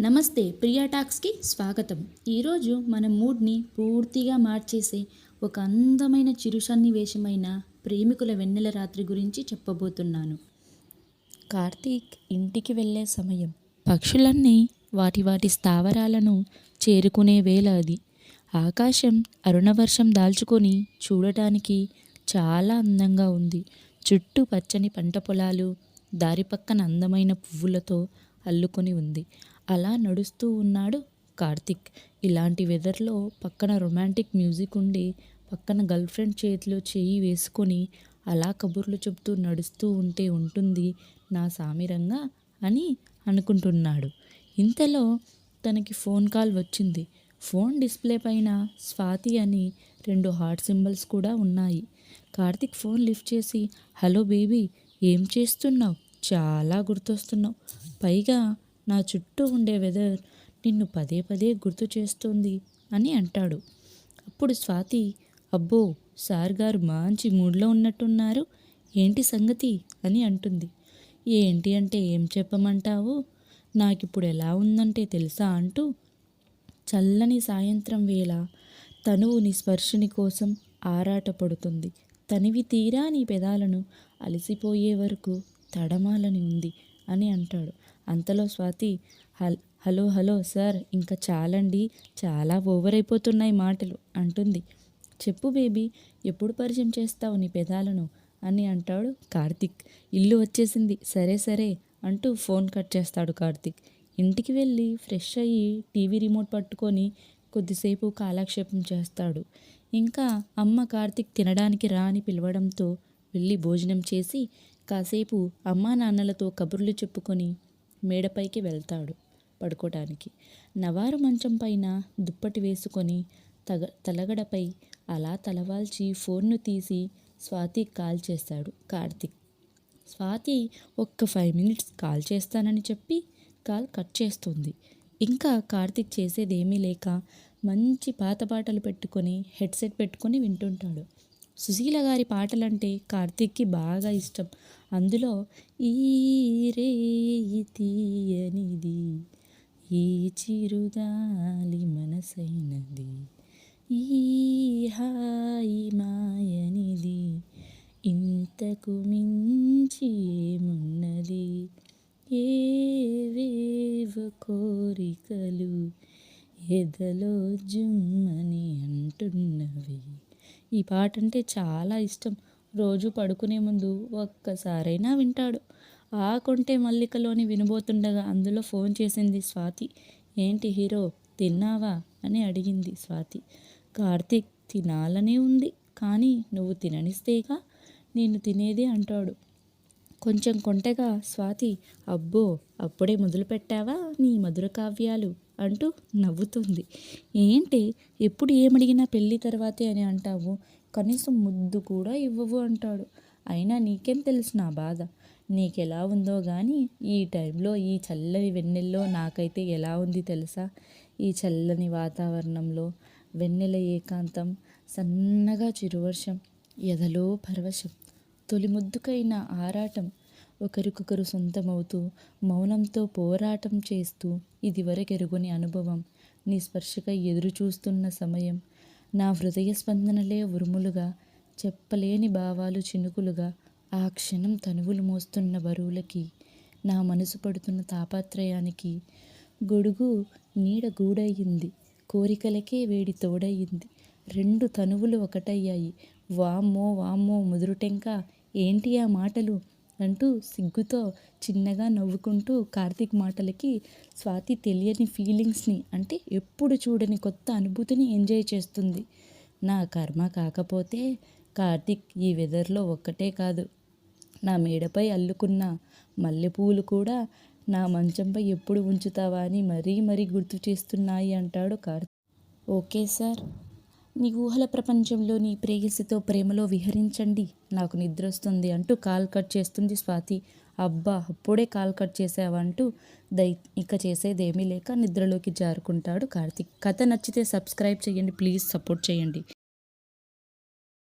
నమస్తే ప్రియా టాక్స్కి స్వాగతం. ఈరోజు మన మూడ్ని పూర్తిగా మార్చేసే ఒక అందమైన చిరు సన్నివేశమైన ప్రేమికుల వెన్నెల రాత్రి గురించి చెప్పబోతున్నాను. కార్తీక్ ఇంటికి వెళ్ళే సమయం. పక్షులన్నీ వాటి వాటి స్థావరాలను చేరుకునే వేళ అది. ఆకాశం అరుణవర్షం దాల్చుకొని చూడటానికి చాలా అందంగా ఉంది. చుట్టూ పచ్చని పంట పొలాలు దారి పక్కన అందమైన పువ్వులతో అల్లుకొని ఉంది. అలా నడుస్తూ ఉన్నాడు కార్తిక్. ఇలాంటి వెదర్లో పక్కన రొమాంటిక్ మ్యూజిక్ ఉండి పక్కన గర్ల్ ఫ్రెండ్ చేతిలో చేయి వేసుకొని అలా కబుర్లు చెబుతూ నడుస్తూ ఉంటే ఉంటుంది నా సామిరంగా అని అనుకుంటున్నాడు. ఇంతలో తనకి ఫోన్ కాల్ వచ్చింది. ఫోన్ డిస్ప్లే పైన స్వాతి అని రెండు హార్ట్ సింబల్స్ కూడా ఉన్నాయి. కార్తిక్ ఫోన్ లిఫ్ట్ చేసి హలో బేబీ ఏం చేస్తున్నావు? చాలా గుర్తొస్తున్నావు. పైగా నా చుట్టూ ఉండే వెదర్ నిన్ను పదే పదే గుర్తు చేస్తుంది అని అంటాడు. అప్పుడు స్వాతి అబ్బో సార్ గారు మంచి మూడ్లో ఉన్నట్టున్నారు. ఏంటి సంగతి? అని అంటుంది. ఏంటి అంటే ఏం చెప్పమంటావు? నాకిప్పుడు ఎలా ఉందంటే తెలుసా అంటూ చల్లని సాయంత్రం వేళ తనువు నీ స్పర్శని కోసం ఆరాటపడుతుంది. తనివి తీరా నీ పెదాలను అలసిపోయే వరకు తడమాలని ఉంది అని అంటాడు. అంతలో స్వాతి హల్ హలో హలో సార్ ఇంకా చాలండి చాలా ఓవర్ అయిపోతున్నాయి మాటలు అంటుంది. చెప్పు బేబీ ఎప్పుడు పరిచయం చేస్తావు నీ పెదాలను? అని అంటాడు కార్తిక్. ఇల్లు వచ్చేసింది సరే సరే అంటూ ఫోన్ కట్ చేస్తాడు కార్తిక్. ఇంటికి వెళ్ళి ఫ్రెష్ అయ్యి టీవీ రిమోట్ పట్టుకొని కొద్దిసేపు కాలక్షేపం చేస్తాడు. ఇంకా అమ్మ కార్తిక్ తినడానికి రా అని పిలవడంతో వెళ్ళి భోజనం చేసి కాసేపు అమ్మా నాన్నలతో కబుర్లు చెప్పుకొని మేడపైకి వెళ్తాడు పడుకోటానికి. నవారు మంచం పైన దుప్పటి వేసుకొని తగ తలగడపై అలా తలవాల్చి ఫోన్ను తీసి స్వాతి కాల్ చేస్తాడు. కార్తిక్ స్వాతి ఒక్క ఫైవ్ మినిట్స్ కాల్ చేస్తానని చెప్పి కాల్ కట్ చేస్తుంది. ఇంకా కార్తిక్ చేసేదేమీ లేక మంచి పాత పాటలు పెట్టుకొని హెడ్సెట్ పెట్టుకొని వింటుంటాడు. సుశీల గారి పాటలంటే కార్తిక్కి బాగా ఇష్టం. అందులో ఈ రే తీయనిది ఈ చిరుగాలి మనసైనది ఈ హాయి మాయనిది ఇంతకు మించి ఏమున్నది ఏవేవ కోరికలు ఎదలో జుమ్మని అంటున్నవి. ఈ పాట అంటే చాలా ఇష్టం. రోజు పడుకునే ముందు ఒక్కసారైనా వింటాడు. ఆ కొంటే మల్లికలోని వినబోతుండగా అందులో ఫోన్ చేసింది స్వాతి. ఏంటి హీరో తిన్నావా? అని అడిగింది స్వాతి. కార్తీక్ తినాలనే ఉంది కానీ నువ్వు తిననిస్తేగా నేను తినేది అంటాడు. కొంచెం కొంటగా స్వాతి అబ్బో అప్పుడే మొదలుపెట్టావా నీ మధుర కావ్యాలు? అంటూ నవ్వుతుంది. ఏంటి ఎప్పుడు ఏమడిగినా పెళ్ళి తర్వాతే అని అంటావు? కనీసం ముద్దు కూడా ఇవ్వవు అంటాడు. అయినా నీకేం తెలుసు నా బాధ? నీకెలా ఉందో కానీ ఈ టైంలో ఈ చల్లని వెన్నెల్లో నాకైతే ఎలా ఉంది తెలుసా? ఈ చల్లని వాతావరణంలో వెన్నెల ఏకాంతం సన్నగా చిరువర్షం ఎదలో పరవశం తొలి ముద్దుకైన ఆరాటం ఒకరికొకరు సొంతమవుతూ మౌనంతో పోరాటం చేస్తూ ఇదివరకెరుగుని అనుభవం నీ స్పర్శకై ఎదురు చూస్తున్న సమయం నా హృదయ స్పందనలే ఉరుములుగా చెప్పలేని భావాలు చినుకులుగా ఆ క్షణం తనువులు మోస్తున్న బరువులకి నా మనసు పడుతున్న తాపత్రయానికి గొడుగు నీడ గూడయ్యింది కోరికలకే వేడి తోడయ్యింది రెండు తనువులు ఒకటయ్యాయి వామ్మో వామ్మో ముదురుటెంక ఏంటి ఆ మాటలు? అంటూ సిగ్గుతో చిన్నగా నవ్వుకుంటూ కార్తీక్ మాటలకి స్వాతి తెలియని ఫీలింగ్స్ని అంటే ఎప్పుడు చూడని కొత్త అనుభూతిని ఎంజాయ్ చేస్తుంది. నా కర్మ కాకపోతే కార్తీక్ ఈ వెదర్లో ఒక్కటే కాదు. నా మేడపై అల్లుకున్న మల్లెపూలు కూడా నా మంచంపై ఎప్పుడు ఉంచుతావా అని మరీ మరీ గుర్తు చేస్తున్నాయి అంటాడు కార్తీక్. Okay sir. నీ ఊహల ప్రపంచంలో నీ ప్రేయసితో ప్రేమలో విహరించండి. నాకు నిద్ర వస్తుంది అంటూ కాల్ కట్ చేస్తుంది స్వాతి. అబ్బా అప్పుడే కాల్ కట్ చేసావంటూ దై ఇక చేసేదేమీ లేక నిద్రలోకి జారుకుంటాడు కార్తీక్. కథ నచ్చితే సబ్స్క్రైబ్ చేయండి ప్లీజ్ సపోర్ట్ చేయండి.